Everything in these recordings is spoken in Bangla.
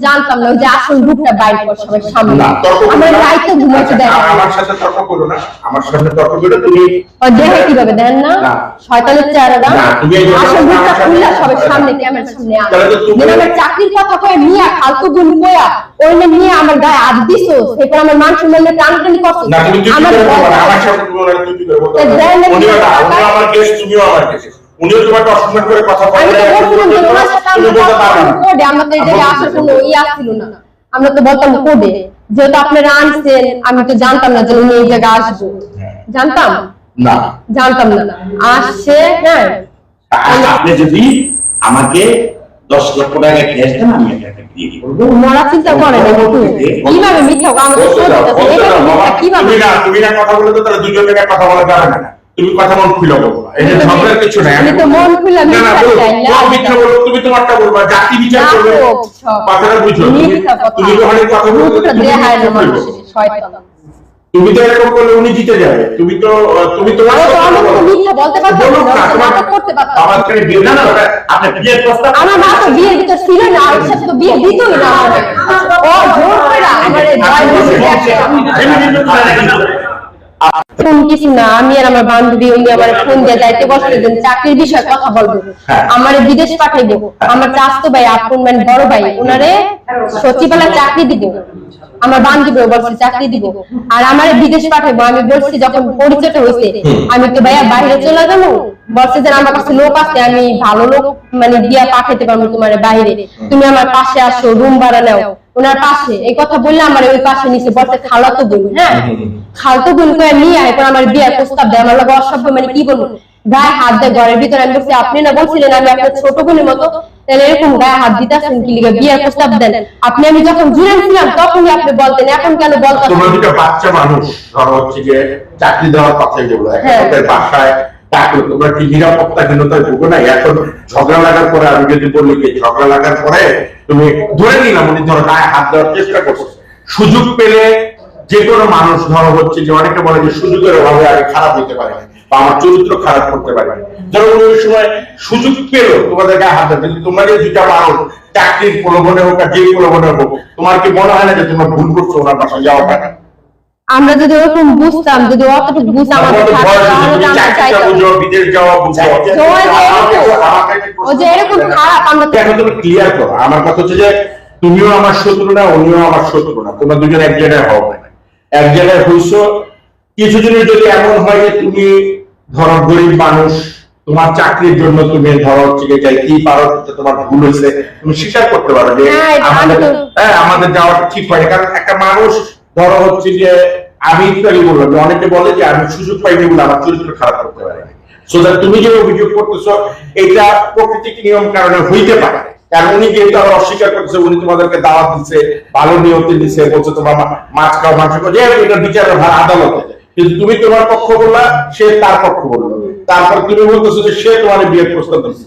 জানতাম না যে আসল রূপটা বাইর কর সবার সামনে। আমার। রাইতে ঘুমাতে দেয় আমার সাথে তর্ক করো না। আমার সাথে তর্ক করো তুমি ও দেখে কীভাবে দেন না। শয়তানের চেহারাটা দাও। তুমি আসল রূপটা খুললা সবার সামনে ক্যামেরার সামনে আনো। তাহলে তো তুমি- আমার চাকরির কথা কয়ে মিয়া ফালতু গুণ কয়া। নিয়ে আমার গায়ে হাত দিছো এরপর আমার মান সম্মানের টানাটানি করছ। না তুমি তুই আমার সাথে তুমি করে বলতে আমার গেস্ট তুমিও আমার গেস্ট উনিও তোমাকে অসম্মান করে কথা বলে আমি তো বলছিলাম যে ওনার সাথে আমরা কোডে আসার কোনো ইয়া ছিল না। আমরা তো বলতাম কোডে যেহেতু আপনারা আনছেন আমি তো জানতাম না যে উনি এই জায়গায় আসব। জানতাম? না। জানতাম না। আসছে হ্যাঁ। আপনি যদি আমাকে দশ লক্ষ টাকা ক্যাশ দেন আমি আপনাকে দিয়ে চিন্তা করে না কীভাবে মিথ্যা কথা কীভাবে? তুমি না বলে তো তাহলে দুজন কথা বলা যাবে না। তুমি কথা মন খুলে বলবা এটা ঝগড়ার কিছু নাই আমি তো মন খুলে না মিথ্যা বলো তুমি তোমারটা বলবা জাতি বিচার করবে। কথাটা বুঝো। তুমি- কথা। বলতে দেখায় না মিথ্যা শয়তান। তুমি তো এরকম করলে উনি জিতে যাবে তুমি তো তুমি তো বলতে পারতো নাটক করতে পারতো আমার থেকে বিয়ে না না না না আপনার বিয়ের প্রস্তাব আমার মা তো বিয়ের ভিতর ছিল না আর তো বিয়ে দিতই না। ও জোর করে আমার। ফোন কিছু না আমি আর আমার বান্ধবী উনি আমার ফোন দিয়ে যাইতে বসলে দেন চাকরির বিষয়ে কথা বলব। হ্যাঁ। আমার বিদেশ পাঠাইবো আমার চাস্তো ভাই আপন মানে বড় ভাই ওনারে সচিবালয় চাকরি দিব। আমার বান্ধবী বলছে চাকরি দিব। আর আমার বিদেশ পাঠাইবো। আমি বলছি যখন পরিচয়টা হয়েছে আমি তো ভাইয়া বাইরে চলে যাব। বলছে যে আমার কাছে লোক আছে আমি ভালো লোক মানে দিয়া পাঠাইতে পারব তোমার বাইরে। তুমি আমার পাশে আসো রুম ভাড়া নাও। ওনার পাশে এই কথা বললে আমার ওই পাশে নিচে বলতে খালাতো বোন হ্যাঁ? খালতো বোন করে নিয়ে এরপর আমার বিয়ের প্রস্তাব দেয় আমার লোক অসভ্য মানে কি বলব? গায়ে হাত দেয় ঘরের ভিতরে আমি বলছি আপনি না বলছিলেন আমি আপনার ছোট বোনের মতো? তাহলে এরকম গায়ে হাত দিতেছেন কি লিগে? বিয়ের প্রস্তাব দেন। আপনি আমি যখন জুড়ে ছিলাম তখনই আপনি বলতেন এখন কেন বলতেন তোমরা দুটো বাচ্চা মানুষ ধরো হচ্ছে যে চাকরি দেওয়ার কথাই যেগুলো হ্যাঁ। একটা বাসায় তোমরা কি নিরাপত্তাহীনতায় ভুগো এখন ঝগড়া লাগার পরে আমি যদি বলি যে ঝগড়া লাগার পরে তুমি ধরে নিলাম উনি ধরো গায়ে হাত দেওয়ার চেষ্টা করছে সুযোগ পেলে যে কোনো মানুষ ধরো হচ্ছে যে অনেকে বলে যে সুযোগের অভাবে আগে খারাপ হতে পারে বা আমার চরিত্র খারাপ করতে পারে ধরো ওই সময় সুযোগ পেল তোমাদের গায়ে হাত দেওয়ার, কিন্তু যে দুটা মানুষ চাকরির প্রলোভনে হোক আর যে প্রলোভনে হোক তোমার কি মনে হয় না যে তোমরা ভুল করছ ওনার বাসায়? যাওয়া টাকা আমরা যদি ওরকম বুঝতাম যদি অতটুকু বুঝতাম আমাদের বিদেশ যাওয়া এরকম- ও যে খারাপ আমরা এখন তুমি ক্লিয়ার করো। আমার কথা হচ্ছে যে তুমিও আমার শত্রু না উনিও আমার শত্রু না। তোমরা দুজন এক জায়গায় হও। না এক জায়গায় হইছো। কিছুদিনের যদি এমন হয় যে তুমি ধরো গরিব মানুষ তোমার চাকরির জন্য তুমি ধরো হচ্ছে যে যাইতেই পারো তোমার ভুল হয়েছে তুমি স্বীকার করতে পারো যে হ্যাঁ, আমাদের আমি হ্যাঁ আমাদের যাওয়াটা ঠিক হয় কারণ একটা মানুষ ধরো হচ্ছে যে আমি একটু আগে বললাম অনেকে বলে যে আমি সুযোগ পাইনি বলে আমার চরিত্র খারাপ করতে পারে। সো দ্যাট তুমি যে অভিযোগ করতেছো, এটা প্রকৃতিক নিয়ম কারণে হইতে পারে। কারণ উনি যেহেতু আবার অস্বীকার করছে উনি তোমাদেরকে দাওয়াত দিচ্ছে ভালো নিয়তে দিচ্ছে বলছে তোমার মাছ খাও, মাংস যে এটা বিচারের ভার আদালতে। কিন্তু তুমি তোমার পক্ষ বললা, সে তার পক্ষ বলল। তারপর তুমি বলতেছো যে সে তোমার বিয়ের প্রস্তাব দিচ্ছে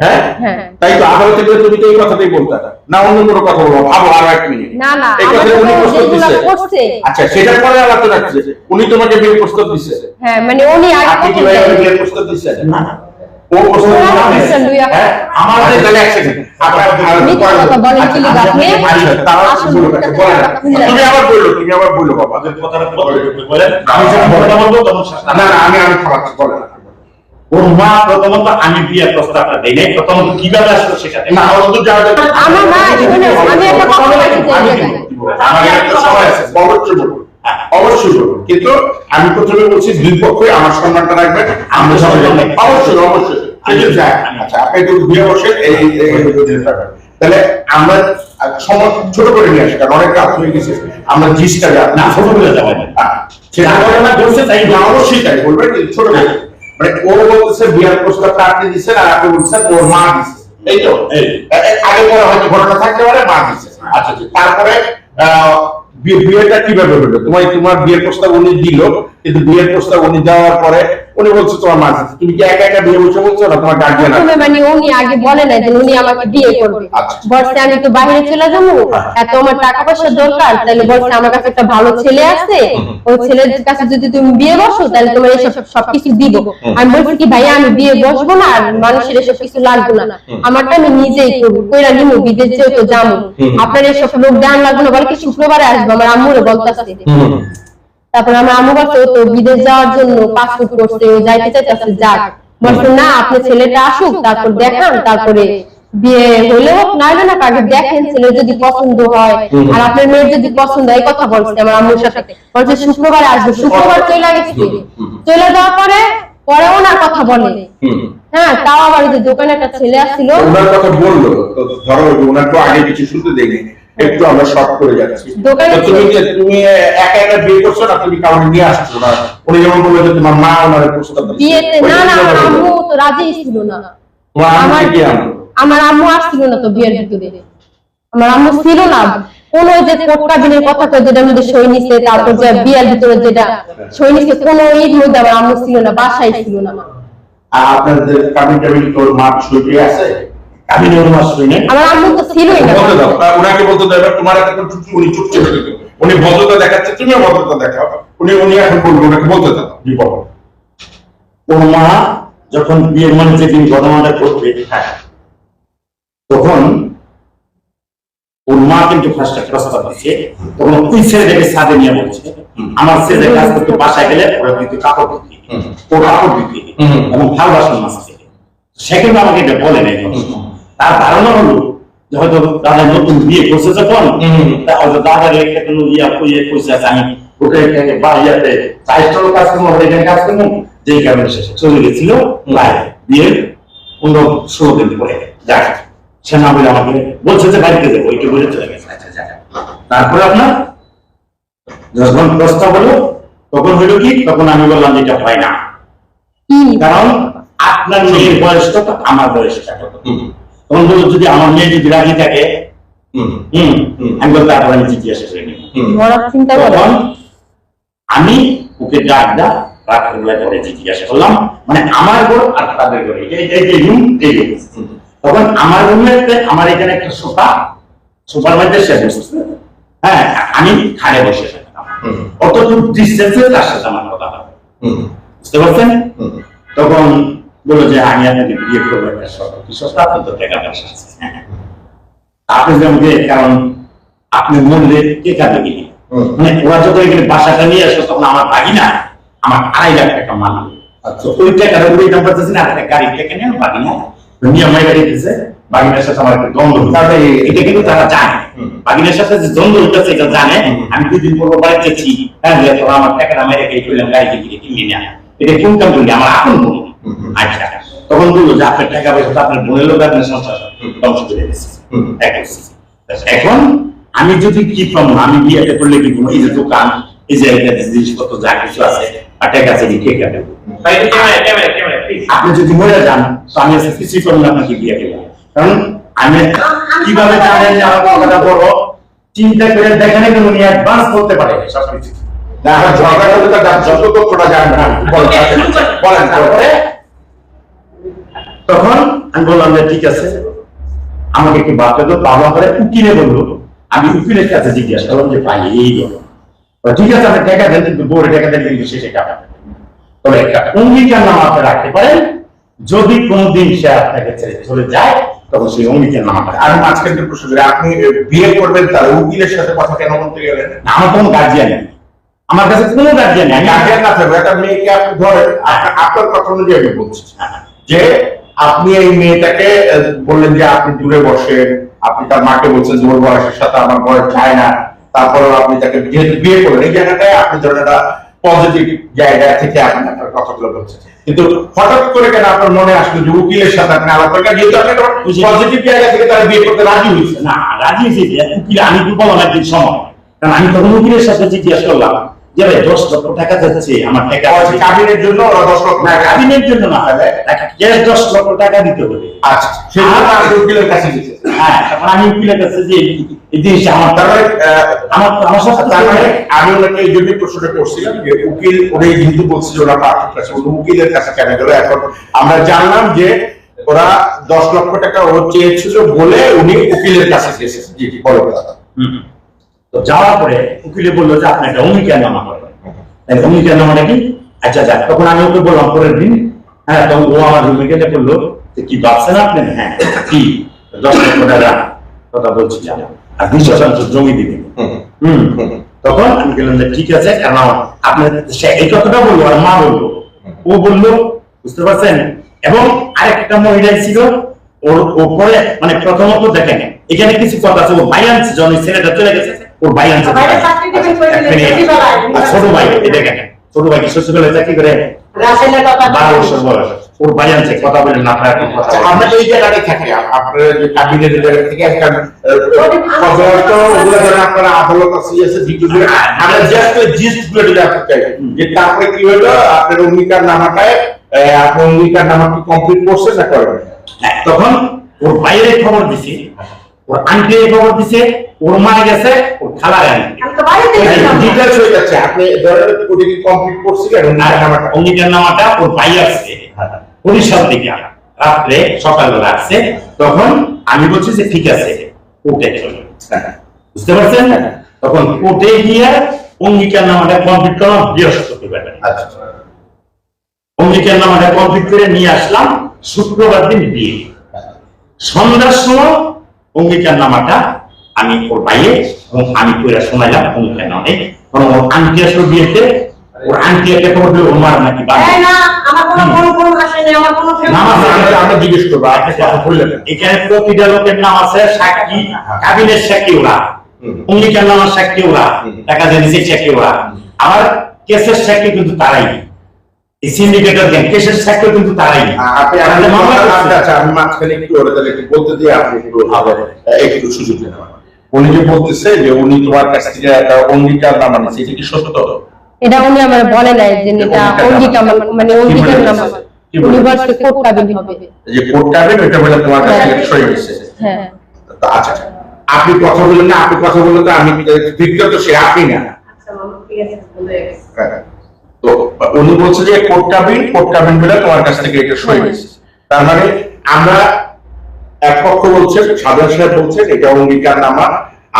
হ্যাঁ? হ্যাঁ। তাই তো আদালতে গেলে তুমি তো এই কথাটাই বলতে না। অন্য কোনো কথা বলব ভাবো আর এক মিনিট। না না এই কথা উনি প্রস্তাব যেগুলো আচ্ছা সেটার পরে আলোচনা করছে। উনি তোমাকে বিয়ের প্রস্তাব দিচ্ছে হ্যাঁ মানে উনি আগে আপনি কি ভাই বলেন। প্রস্তাব দিচ্ছেন না না। ও প্রস্তাব ওরা দিচ্ছে? দিচ্ছেন দুই একটা। হ্যাঁ আমার তাহলে এক সেকেন্ড আপনার মিথ্যা কথা বলেন কি লিগা আপনি? আচ্ছা তারা আসল বলো মুখটা না, বলেন। কথা খুলে তুমি আবার বলল তুমি আবার বলল বাবা। কথাটা আমি যখন কথা বলব তখন না না আমি আমি খাওয়াচ্ছি বলেন। ওর মা প্রথমত আমি বিয়ের প্রস্তাবটা দেই নাই প্রথমত কীভাবে আসলো সেটা দেই না আমার তো যাওয়া যাবে আমার মা শুনে, আমি একটা কথা বলতে চাই। আমি এই কি জায়গায়। বলব? আমার একটা সময় আছে অবশ্যই বলব অবশ্যই বলব। কিন্তু আমি প্রথমে বলছি দুই পক্ষই আমার সম্মানটা রাখবেন আমরা সবাই অবশ্যই। অবশ্যই আচ্ছা আপনি একটু ঘুরে বসেন এই এই- এই- এই জিনিসটা করেন। তাহলে আমরা সময় ছোট করে নিয়ে আসি কারণ অনেক রাত হয়ে গেছে। আমরা জিসটা যাক না ছোট করে যাবে না সেটা তাই না অবশ্যই তাই বলবেন ছোট করে। মানে ও বলতেছে বিয়ার প্রস্তাবটা আপনি দিচ্ছেন আর আপনি বলছেন ওর মা দিচ্ছে এই তো? আগে পরে হয়তো ঘটনা থাকতে পারে মা দিচ্ছে আচ্ছা আচ্ছা তারপরে আহ, বিয়েটা কীভাবে হলো? তোমার তোমার বিয়ের প্রস্তাব উনি দিল কিন্তু বিয়ের প্রস্তাব উনি দেওয়ার পরে উনি বলছে তোমার মা চাচ্ছে তুমি কি একা একা বিয়ে বসে বলছো না? তোমার গার্জিয়ান আছে। মানে উনি আগে বলে নাই যে উনি আমাকে বিয়ে করবে। আচ্ছা। বলছে আমি তো বাইরে চলে যাব। এত আমার টাকা পয়সা দরকার। তাহলে বলছে আমার কাছে একটা ভালো ছেলে আছে। ওই ছেলের কাছে যদি তুমি বিয়ে বসো তাহলে তোমার এসব সবকিছু দিব। আমি বলছি কি ভাইয়া আমি বিয়ে বসবো না। আর মানুষের এসব কিছু লাগবে না। আমারটা আমি নিজেই করব। কইরা নিমু বিদেশ যেহেতু যাব হুম। আপনার এসব লোক দান লাগবে না। বলে কি শুক্রবারে আসব। আমার আম্মুরে বলতেছে। তারপর আমার আম্মু বলছে তো বিদেশ যাওয়ার জন্য পাসপোর্ট করছে ও যাইতে চাইতেছে যাক। বলছে না আপনি ছেলেটা আসুক তারপর দেখান তারপরে বিয়ে হলে হোক না হলে না আগে দেখেন ছেলে যদি পছন্দ হয়। আর আপনার মেয়ের যদি পছন্দ হয় কথা বলছে আমার আম্মুর সাথে। বলছে শুক্রবার আসবে। শুক্রবার চলে গেছে। চলে যাওয়ার পরে পরেও না কথা বলে। হ্যাঁ তাও আবার যে দোকানে একটা ছেলে আসছিল। ওনার কথা বলল। ধরো ওনার তো আগে কিছু শুনতে দেয়নি। একটু আমরা শর্ট করে যাচ্ছি। তুমি তুমি একা একা বিয়ে করছ না তুমি কাউকে নিয়ে আসছো না? উনি যেমন বলল যে তোমার মা ওনার প্রস্তাব বিয়েতে না না আমার আম্মু তো রাজি ছিল না। তোমার আম্মু আমার কি আনলো? আমার আম্মু আসছিল না তো বিয়ের ভিতরে। আমার আম্মু ছিল না। কোন যে কাবিনের কথা তো যেটা মধ্যে সই নিছে তারপর যে বিয়ের ভিতরে যেটা সই নিছে কোন এর মধ্যে আমার আম্মু ছিল না বাসায় ছিল না। আপনাদের কাবিন টাবিন তোর মা ছুটি আছে? আমি নরমাস শুনে আমার আম্মু তো ছিলই না উনাকে বলতে এবার তোমার একটা উনি চুপ উনি ভদ্রতা দেখাচ্ছে তুমিও ভদ্রতা দেখাও। উনি উনি এখন বলব ওনাকে বলতে দাও। বিপদ ওর মা যখন বিয়ের মানে যেদিন ঘটনাটা করবে হ্যাঁ। তখন ওর মা কিন্তু ফার্স্ট একটা প্রস্তাব দিচ্ছে তখন ওই ছেলেটাকে সাথে নিয়ে বলছে আমার ছেলে কাজ করতে বাসায় গেলে ওরা কিন্তু কাপড় দিতে হুম। ও কাপড় দিতে। এবং ভালোবাসার মাছ থেকে সে কিন্তু আমাকে এটা বলে নাই তার ধারণা হলো যে হয়তো দাদা নতুন বিয়ে করছে যখন হয়তো দাদার একটা কোনো ইয়া কইয়ে কইছে আছে আমি ওটা এখানে বাড়িয়াতে চাইস্টারও কাজ করব ওটা এখানে কাজ করব যেই কারণে সে চলে গেছিল বাইরে বিয়ের পনেরো ষোলো দিন পরে। যাক সে না বলে আমাকে বলছে যে বাড়িতে যাব ওইটা বলে চলে গেছে। আচ্ছা যাক তারপরে আপনার যখন প্রস্তাব হলো তখন হইল কি তখন আমি বললাম যে এটা হয় না। কারণ আপনার মেয়ের বয়সটা তো আমার বয়সটা। তখন বলল যদি আমার মেয়ে যদি রাজি থাকে হম আমি বলতে তারপর আমি তখন আমি ওকে ডাক দা জিজ্ঞাসা করলাম মানে আমার ঘর আর তাদের ঘরে। তখন আমার রুমে আমার এখানে একটা সোফা সোফার মধ্যে সে বসছে হ্যাঁ আমি খাড়ে বসে থাকতাম হুম। অতটুকু ডিস্টেন্সে তার সাথে আমার কথা হবে হুম। বুঝতে পারছেন? তখন বলল যে আমি আপনাকে বিয়ে করব একটা শর্ত কি তো টাকা পয়সা আছে। হ্যাঁ। আপনি কারণ আপনি কে মানে ওরা যত এখানে বাসাটা নিয়ে তখন আমার ভাগি না আমার আড়াই লাখ টাকা মানা আচ্ছা। ওই দাম পাচ্ছি না একটা গাড়ি টাকা নিয়ে ভাগি না নিয়ে আমার গাড়ি দিয়েছে বাগিনার সাথে আমার একটা দ্বন্দ্ব তাহলে এটা কিন্তু তারা জানে। বাগিনার সাথে যে দ্বন্দ্ব এটা জানে। আমি দুদিন পর বাড়িতে যাচ্ছি হ্যাঁ আমার টাকাটা এই করলাম গাড়ি কিনে কিনলি না এটা কোন কাম করলি? আমার। আচ্ছা। তখন বলল যে আপনার টাকা পয়সা তো আপনার বোনের লোক আপনার সংসার ধ্বংস করে হুম। এখন আমি যদি কি পাবো আমি বিয়েতে করলে কি করব? এই যে দোকান এই যে জিনিসপত্র যা কিছু আছে আর টাকা আছে কে কাটে আপনি যদি মরে যান তো আমি আজকে কিছুই করব আপনাকে বিয়ে দেবো কারণ আমি কীভাবে জানেন যে আমার কথাটা বড় চিন্তা করে দেখেন কিন্তু উনি অ্যাডভান্স করতে পারে সবকিছু না, আমার ঝগড়া হলে তো তার যত তথ্যটা না। বলেন, তারপরে বলেন। তখন আমি বললাম যে ঠিক আছে আমাকে একটু বাপে তো বাবা করে উকিলে বলল আমি উকিলের কাছে জিজ্ঞাসা করলাম যে ভাই এই ঠিক আছে আপনি টাকা দেন কিন্তু বোর্ডে টাকা দেন কিন্তু শেষে টাকা তবে একটা অঙ্গীকার নাম আপনি রাখতে পারেন। যদি কোনোদিন সে আপনাকে ছেড়ে চলে যায় তখন সেই অঙ্গীকার নাম আর মাঝখানে একটা প্রশ্ন করি আপনি বিয়ে করবেন তার উকিলের সাথে কথা কেন বলতে গেলেন? আমার কোনো গার্জিয়ান নেই। আমার কাছে কোনো গার্জিয়ান নেই। আমি গার্জিয়ান না থাকবে একটা মেয়েকে আপনি ধরেন আপনার কথা অনুযায়ী আমি বলছি। যে আপনি এই মেয়েটাকে বললেন যে আপনি দূরে বসেন আপনি তার মাকে বলছেন যে ওর বয়সের সাথে আমার বয়স যায় না তারপরেও আপনি তাকে যেহেতু বিয়ে করলেন এই জায়গাটায় আপনি ধরেন একটা পজিটিভ জায়গা থেকে আপনি আপনার কথাগুলো বলছেন। কিন্তু হঠাৎ করে কেন আপনার মনে আসলো যে উকিলের সাথে আপনি আলাপ করেন? যেহেতু আপনি পজিটিভ জায়গা থেকে তারা বিয়ে করতে রাজি হয়েছে। না রাজি হয়েছে যে উকিল আমি তো একদিন সময়। কারণ আমি তখন উকিলের সাথে জিজ্ঞেস করলাম যে ভাই দশ লক্ষ টাকা যাচ্ছে আমার টাকা কাবিনের জন্য ওরা দশ লক্ষ টাকা কাবিনের জন্য না টাকা দশ লক্ষ টাকা দিতে হবে। আচ্ছা আমি উকিলের কাছে হ্যাঁ আমি উকিলের কাছে যে এই- এই জিনিসটা আমার তার আমার আমার সাথে তার আমি ওনাকে এই জন্যই প্রশ্নটা করছিলাম যে উকিল যেহেতু বলছে যে ওরা পার্টির কাছে উকিলের কাছে কেন গেল? এখন আমরা জানলাম যে ওরা দশ লক্ষ টাকা ও চেয়েছিল বলে উনি উকিলের কাছে গেছে জি জি বলো দাদা হুম। তো যাওয়ার পরে উকিলে বলল যে আপনি একটা অঙ্গীকার নামা করবেন তাই অঙ্গীকার নামাটা কি আচ্ছা যাক তখন আমি ওকে বললাম, পরের দিন। হ্যাঁ তখন ও আমার রুমে গেলে বলল যে, কি ভাবছেন আপনি? হ্যাঁ কি? দশ লক্ষ টাকা কথা বলছি। আর দুই শতাংশ জমি হম, তখন আমি যে, ঠিক আছে, কারণ আপনার সে এই কথাটা বলল আর মা বলল। ও বলল, বুঝতে পারছেন? এবং আরেকটা মহিলা ছিল, ওর, ও পরে মানে প্রথমত দেখেন, এখানে কিছু কথা আছে ভাই আনছে ছেলেটা চলে গেছে ওর ভাই আনছে। আর ছোট ভাই দেখেন ছোট ভাই কি শ্বশুরবেলায় চাকরি করে? বারো বছর বয়স। ওর ভাই আনছে কথা বলেন না আপনার এখন কথা আচ্ছা, আমরা এই জায়গাটাই থাকি আপনারা যে কাবিনের জায়গা থেকে একটা আহ, সাধারণত ওগুলো ধরেন আপনারা আদালত আছে ইয়ে ভিডিও আমরা জাস্ট জিস্টগুলো জানতে যে তারপরে কি হলো আপনার অঙ্গীকার নামাটায় আহ, আপনি অঙ্গীকার নামা কি কমপ্লিট করছেন না করেন হ্যাঁ, তখন ওর বাইরে খবর দিছে। ওর আন্টি খবর দিছে ওর মা গেছে ওর খালা। ডিটেলস হয়ে যাচ্ছে আপনি ধরেন ওটা কি কমপ্লিট করছিলেন আর অঙ্গীকার নামাটা অঙ্গীকার নামাটা ওর ভাই আসছে বরিশাল থেকে রাত্রে সকালবেলা আসছে তখন আমি বলছি যে ঠিক আছে কোর্টে চলো। হ্যাঁ। বুঝতে পারছেন? তখন কোর্টে গিয়ে অঙ্গীকার নামাটা কমপ্লিট করা বৃহস্পতিবার। আচ্ছা। অঙ্গীকার নামাটা কমপ্লিট করে নিয়ে আসলাম শুক্রবার দিন বিয়ে। সন্ধ্যার সময় অঙ্গীকার নামাটা আমি ওর বাইরে এবং আমি কইরা শোনাইলাম অঙ্গীকার নামে কারণ ওর আন্টি আসলো বিয়েতে ওর আন্টি একটা দিল নাকি আমার জিজ্ঞেস করব আপনি কথা বললেন এখানে প্রতিটা লোকের নাম আছে সাক্ষী কাবিনের সাক্ষী ওরা। হুম। অঙ্গীকার নামার সাক্ষী ওরা। হুম। টাকা জানিসের সাক্ষী ওরা। আবার কেসের সাক্ষী কিন্তু তারাই। এই সিন্ডিকেটের কেসের কিন্তু তারাই আপনি করছে। আচ্ছা আমি মাঝখানে একটু ওরা তাহলে একটু বলতে দিয়ে আপনি একটু একটু সুযোগ দেন উনি যে বলতেছে যে উনি তোমার কাছ থেকে একটা অঙ্গীকার নামা নিচ্ছে এটা কি সত্য এটা উনি আমার বলে নাই যে এটা অঙ্গীকার মানে অঙ্গীকার নাম কি বলে? হবে। যে তোমার কাছ সই হয়েছে হ্যাঁ। আচ্ছা আচ্ছা। আপনি কথা বললেন না আপনি কথা বললেন তো আমি ভিক্টর তো সে আপনি না। আচ্ছা, ঠিক আছে। হ্যাঁ। তো উনি বলছে যে কোর্ট কাবিন কোর্ট কাবিন বলে তোমার কাছ থেকে এটা সই হয়েছে। তার মানে আমরা এক পক্ষ বলছেন সাধারণ সাহেব বলছেন এটা অঙ্গীকার নামা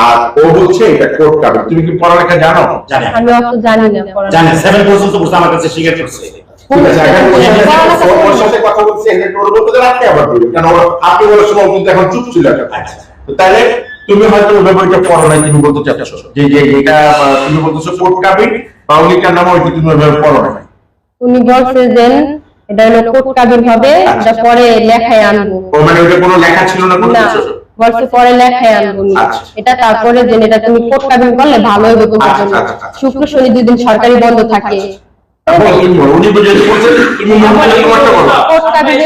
আর ও বলছে এটা কোর্ট কাবিন তুমি কি পড়ালেখা জানো? জানে। আমি অত জানি না। জানে সেভেন পর্যন্ত বসে আমার কাছে স্বীকার করছে কথা বলছে আপনি আবার বলবেন কারণ ওর- আপনি বলার সময় কিন্তু এখন চুপ ছিল আচ্ছা। তাহলে তুমি হয়তো ওইভাবে ওইটা পড়ো নাই তুমি বলতে চাচ্ছ। যে যে এটা তুমি বলতেছো কোর্ট কাবিন বা অঙ্গীকার নামা ওইটা তুমি ওইভাবে পড়ো নাই। উনি বলছে যে এটা হলো কোর্ট কাবিন হবে এটা পরে লেখায় আনব। ও মানে ওইটা কোনো লেখা ছিল না কোনো কিছু? বলছে পরে লেখায় আনব আচ্ছা। এটা তারপরে যে এটা তুমি কোর্ট কাবিন করলে ভালো হবে তোমার আচ্ছা, জন্য। আচ্ছা, আচ্ছা। শুক্র শনি দুই দিন সরকারি বন্ধ থাকে। উনি বুঝে মনে করলে তোমারটা বলো। কোর্ট কাবিন